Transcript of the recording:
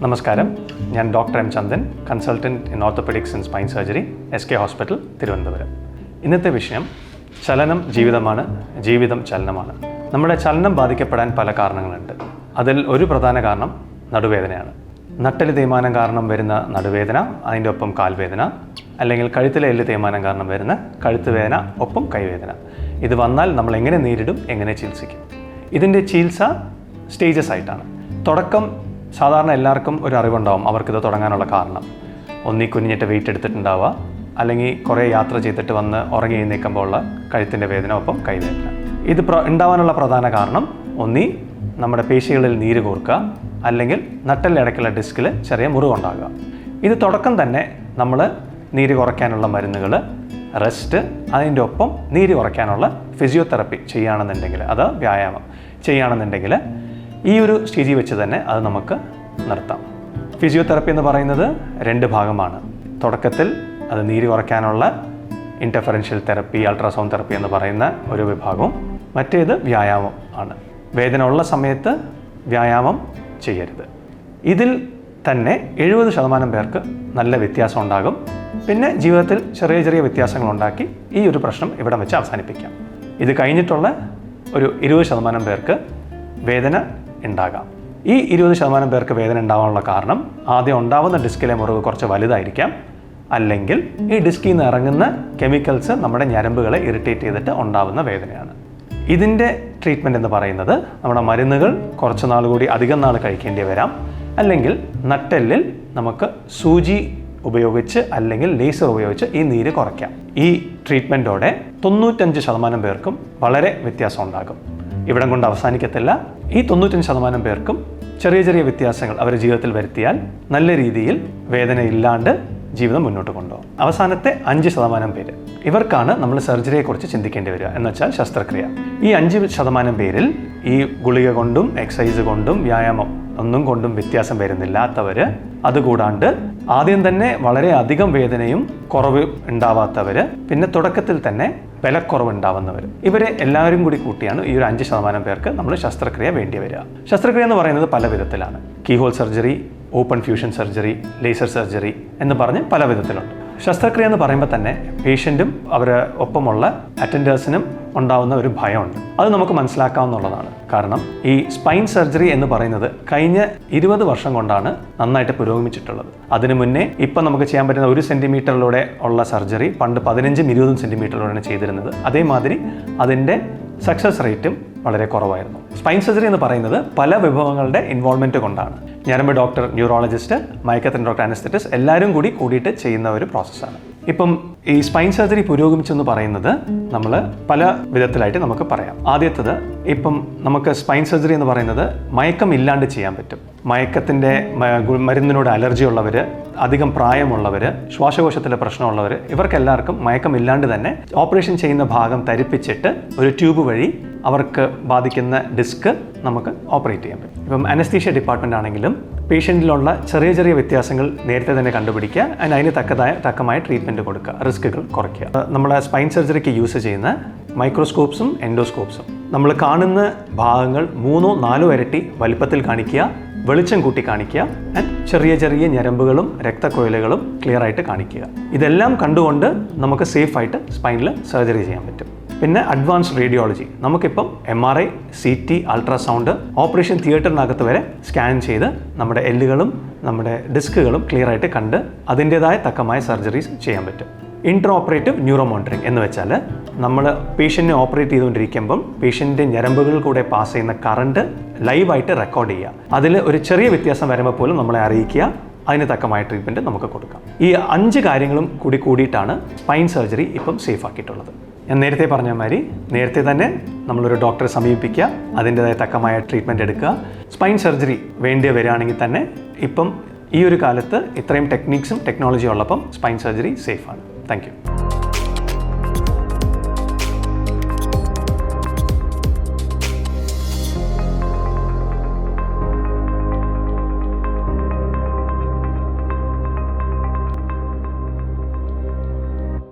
നമസ്കാരം. ഞാൻ doctor M Chandan consultant in orthopaedics and spine surgery S K hospital Thiruvananthapuram. ഇന്നത്തെ വിഷയം ചലനം ജീവിതമാണ് ജീവിതം ചലനമാണ്. നമ്മുടെ ചലനം ബാധിക്കപ്പെടാൻ പല കാരണങ്ങളുണ്ട്. അതിൽ ഒരു പ്രധാന കാരണം നടുവേദനയാണ്. നട്ടൽ തേയ്മാനം കാരണം വരുന്ന നടുവേദന അതിന്റെ ഒപ്പം കാൽവേദന അല്ലെങ്കിൽ കഴുത്തിലെ എല്ല് തേയ്മാനം കാരണം വരുന്ന കഴുത്ത് വേദന ഒപ്പം കൈവേദന. ഇത് വന്നാൽ നമ്മൾ എങ്ങനെ നേരിടും എങ്ങനെ ചികിത്സിക്കും. ഇതിന്റെ ചികിത്സ സ്റ്റേജസ് ആയിട്ടാണ്. തുടക്കം സാധാരണ എല്ലാവർക്കും ഒരു അറിവുണ്ടാവും. അവർക്കിത് തുടങ്ങാനുള്ള കാരണം. ഒന്നീ കുഞ്ഞിട്ട് വെയിറ്റ് എടുത്തിട്ടുണ്ടാവുക അല്ലെങ്കിൽ കുറേ യാത്ര ചെയ്തിട്ട് വന്ന് ഉറങ്ങി എഴുന്നേൽക്കുമ്പോൾ ഉള്ള കഴുത്തിന്റെ വേദന ഒപ്പം കൈവേദന. ഇത് പ്ര ഉണ്ടാവാനുള്ള പ്രധാന കാരണം ഒന്നീ നമ്മുടെ പേശികളിൽ നീര് കോർക്കുക. അല്ലെങ്കിൽ നട്ടലിടയ്ക്കുള്ള ഡിസ്കിൽ ചെറിയ മുറിവുണ്ടാകുക ഇത് തുടക്കം തന്നെ നമ്മൾ നീര് കുറയ്ക്കാനുള്ള മരുന്നുകൾ റെസ്റ്റ് അതിന്റെ ഒപ്പം നീര് കുറയ്ക്കാനുള്ള ഫിസിയോതെറപ്പി ചെയ്യുകയാണെന്നുണ്ടെങ്കിൽ അത് വ്യായാമം ചെയ്യുകയാണെന്നുണ്ടെങ്കിൽ ഈ ഒരു സ്റ്റേജിൽ വെച്ച് തന്നെ അത് നമുക്ക് നിർത്താം. ഫിസിയോതെറപ്പി എന്ന് പറയുന്നത് രണ്ട് ഭാഗമാണ്. തുടക്കത്തിൽ അത് നീര് കുറയ്ക്കാനുള്ള ഇന്റർഫറൻഷ്യൽ തെറപ്പി അൾട്രാസൗണ്ട് തെറപ്പി എന്ന് പറയുന്ന ഒരു വിഭാഗവും മറ്റേത് വ്യായാമം ആണ്. വേദന ഉള്ള സമയത്ത് വ്യായാമം ചെയ്യരുത്. ഇതിൽ തന്നെ എഴുപത് ശതമാനം പേർക്ക് നല്ല വ്യത്യാസം ഉണ്ടാകും. പിന്നെ ജീവിതത്തിൽ ചെറിയ ചെറിയ വ്യത്യാസങ്ങൾ ഉണ്ടാക്കി ഈ ഒരു പ്രശ്നം ഇവിടെ വെച്ച് അവസാനിപ്പിക്കാം. ഇത് കഴിഞ്ഞിട്ടുള്ള ഒരു ഇരുപത് ശതമാനം പേർക്ക് വേദന ഉണ്ടാകാം. ഈ ഇരുപത് ശതമാനം പേർക്ക് വേദന ഉണ്ടാവാനുള്ള കാരണം ആദ്യം ഉണ്ടാവുന്ന ഡിസ്കിലെ മുറിവ് കുറച്ച് വലുതായിരിക്കാം. അല്ലെങ്കിൽ ഈ ഡിസ്കിൽ നിന്ന് ഇറങ്ങുന്ന കെമിക്കൽസ് നമ്മുടെ ഞരമ്പുകളെ ഇറിറ്റേറ്റ് ചെയ്തിട്ട് ഉണ്ടാവുന്ന വേദനയാണ്. ഇതിന്റെ ട്രീറ്റ്മെന്റ് എന്ന് പറയുന്നത് നമ്മുടെ മരുന്നുകൾ കുറച്ച് നാൾ കൂടി അധികം നാൾ കഴിക്കേണ്ടി വരാം. അല്ലെങ്കിൽ നട്ടെല്ലിൽ നമുക്ക് സൂചി ഉപയോഗിച്ച് അല്ലെങ്കിൽ ലേസർ ഉപയോഗിച്ച് ഈ നീര് കുറയ്ക്കാം. ഈ ട്രീറ്റ്മെന്റോടെ തൊണ്ണൂറ്റഞ്ച് ശതമാനം പേർക്കും വളരെ വ്യത്യാസം ഉണ്ടാകും. ഇവിടം കൊണ്ട് അവസാനിക്കത്തില്ല. ഈ തൊണ്ണൂറ്റഞ്ച് ശതമാനം പേർക്കും ചെറിയ ചെറിയ വ്യത്യാസങ്ങൾ അവരുടെ ജീവിതത്തിൽ വരുത്തിയാൽ നല്ല രീതിയിൽ വേദന ഇല്ലാണ്ട് ജീവിതം മുന്നോട്ട് കൊണ്ടുപോകും. അവസാനത്തെ അഞ്ച് ശതമാനം പേര്. ഇവർക്കാണ് നമ്മൾ സർജറിയെക്കുറിച്ച് ചിന്തിക്കേണ്ടി വരിക. എന്ന് വെച്ചാൽ ശസ്ത്രക്രിയ. ഈ അഞ്ച് ശതമാനം പേരിൽ ഈ ഗുളിക കൊണ്ടും എക്സസൈസ് കൊണ്ടും വ്യായാമം ഒന്നും കൊണ്ടും വ്യത്യാസം വരുന്നില്ലാത്തവർ അതുകൂടാണ്ട് ആദ്യം തന്നെ വളരെ അധികം വേദനയും കുറവ് ഉണ്ടാവാത്തവർ പിന്നെ തുടക്കത്തിൽ തന്നെ ബലക്കുറവ് ഉണ്ടാവുന്നവർ ഇവരെ എല്ലാവരും കൂടി കൂട്ടിയാണ് ഈ ഒരു അഞ്ച് ശതമാനം പേർക്ക് നമ്മൾ ശസ്ത്രക്രിയ വേണ്ടി വരിക. ശസ്ത്രക്രിയ എന്ന് പറയുന്നത് പല വിധത്തിലാണ്. Keyhole surgery open fusion surgery laser surgery എന്ന് പറഞ്ഞ് പല വിധത്തിലുണ്ട്. ശസ്ത്രക്രിയ എന്ന് പറയുമ്പോൾ തന്നെ പേഷ്യന്റും അവരെ ഒപ്പമുള്ള അറ്റൻഡേഴ്സിനും ഉണ്ടാവുന്ന ഒരു ഭയമുണ്ട്. അത് നമുക്ക് മനസ്സിലാക്കാവുന്നതാണ്. കാരണം ഈ സ്പൈൻ സർജറി എന്ന് പറയുന്നത് കഴിഞ്ഞ ഇരുപത് വർഷം കൊണ്ടാണ് നന്നായിട്ട് പുരോഗമിച്ചിട്ടുള്ളത്. അതിനു മുന്നേ ഇപ്പം നമുക്ക് ചെയ്യാൻ പറ്റുന്ന ഒരു സെന്റിമീറ്ററിലൂടെ ഉള്ള സർജറി പണ്ട് പതിനഞ്ചും ഇരുപതും സെന്റിമീറ്ററിലൂടെയാണ് ചെയ്തിരുന്നത്. അതേമാതിരി അതിന്റെ സക്സസ് റേറ്റും വളരെ കുറവായിരുന്നു. സ്പൈൻ സർജറി എന്ന് പറയുന്നത് പല വിഭവങ്ങളുടെ ഇൻവോൾവ്മെന്റ് കൊണ്ടാണ്. ഞരമ്പ് ഡോക്ടർ ന്യൂറോളജിസ്റ്റ് മയക്കത്തിന് ഡോക്ടർ അനസ്തറ്റിസ് എല്ലാവരും കൂടി കൂടിയിട്ട് ചെയ്യുന്ന ഒരു പ്രോസസ്സാണ് ഇപ്പം ഈ സ്പൈൻ സർജറി പുരോഗമിച്ചെന്ന് പറയുന്നത് നമ്മൾ പല വിധത്തിലായിട്ട് നമുക്ക് പറയാം. ആദ്യത്തത് ഇപ്പം നമുക്ക് സ്പൈൻ സർജറി എന്ന് പറയുന്നത് മയക്കം ഇല്ലാണ്ട് ചെയ്യാൻ പറ്റും. മയക്കത്തിന്റെ മരുന്നിനോട് അലർജി ഉള്ളവർ അധികം പ്രായമുള്ളവർ ശ്വാസകോശത്തിലെ പ്രശ്നമുള്ളവർ ഇവർക്കെല്ലാവർക്കും മയക്കം ഇല്ലാണ്ട് തന്നെ ഓപ്പറേഷൻ ചെയ്യുന്ന ഭാഗം തരിപ്പിച്ചിട്ട് ഒരു ട്യൂബ് വഴി അവർക്ക് ബാധിക്കുന്ന ഡിസ്ക് നമുക്ക് ഓപ്പറേറ്റ് ചെയ്യാൻ പറ്റും. ഇപ്പം അനസ്തീഷ്യ ഡിപ്പാർട്ട്മെന്റ് ആണെങ്കിലും പേഷ്യന്റിലുള്ള ചെറിയ ചെറിയ വ്യത്യാസങ്ങൾ നേരത്തെ തന്നെ കണ്ടുപിടിക്കുക. ആൻഡ് അതിന് തക്കതായ തക്കമായ ട്രീറ്റ്മെന്റ് കൊടുക്കുക. റിസ്ക്കുകൾ കുറയ്ക്കുക. നമ്മുടെ സ്പൈൻ സർജറിക്ക് യൂസ് ചെയ്യുന്ന മൈക്രോസ്കോപ്സും എൻഡോസ്കോപ്സും നമ്മൾ കാണുന്ന ഭാഗങ്ങൾ മൂന്നോ നാലോ ഇരട്ടി വലിപ്പത്തിൽ കാണിക്കുക വെളിച്ചം കൂട്ടി കാണിക്കുക ആൻഡ് ചെറിയ ചെറിയ ഞരമ്പുകളും രക്തക്കൊയിലുകളും ക്ലിയർ ആയിട്ട് കാണിക്കുക. ഇതെല്ലാം കണ്ടുകൊണ്ട് നമുക്ക് സേഫായിട്ട് സ്പൈനിൽ സർജറി ചെയ്യാൻ പറ്റും. പിന്നെ അഡ്വാൻസ് റേഡിയോളജി നമുക്കിപ്പം M R I C T ultrasound operation തിയേറ്ററിനകത്ത് വരെ സ്കാൻ ചെയ്ത് നമ്മുടെ എല്ലുകളും നമ്മുടെ ഡിസ്കുകളും ക്ലിയർ ആയിട്ട് കണ്ട് അതിന്റെതായ തക്കമായ സർജറീസ് ചെയ്യാൻ പറ്റും. ഇൻട്രോ ഓപ്പറേറ്റീവ് ന്യൂറോ മോണിറ്ററിംഗ് എന്ന് വെച്ചാൽ നമ്മൾ പേഷ്യന്റിനെ ഓപ്പറേറ്റ് ചെയ്തുകൊണ്ടിരിക്കുമ്പം പേഷ്യന്റെ ഞരമ്പുകളിൽ കൂടെ പാസ് ചെയ്യുന്ന കറണ്ട് ലൈവായിട്ട് റെക്കോർഡ് ചെയ്യുക. അതിൽ ഒരു ചെറിയ വ്യത്യാസം വരുമ്പോൾ പോലും നമ്മളെ അറിയിക്കുക. അതിന് തക്കമായ ട്രീറ്റ്മെന്റ് നമുക്ക് കൊടുക്കാം. ഈ അഞ്ച് കാര്യങ്ങളും കൂടി കൂടിയിട്ടാണ് സ്പൈൻ സർജറി ഇപ്പം സേഫ് ആക്കിയിട്ടുള്ളത്. ഞാൻ നേരത്തെ പറഞ്ഞ മാതിരി നേരത്തെ തന്നെ നമ്മളൊരു ഡോക്ടറെ സമീപിക്കുക അതിന്റെതായ തക്കമായ ട്രീറ്റ്മെന്റ് എടുക്കുക. സ്പൈൻ സർജറി വേണ്ടി വരികയാണെങ്കിൽ തന്നെ ഇപ്പം ഈ ഒരു കാലത്ത് ഇത്രയും ടെക്നിക്സും ടെക്നോളജിയും ഉള്ളപ്പം സ്പൈൻ സർജറി സേഫാണ് താങ്ക് യു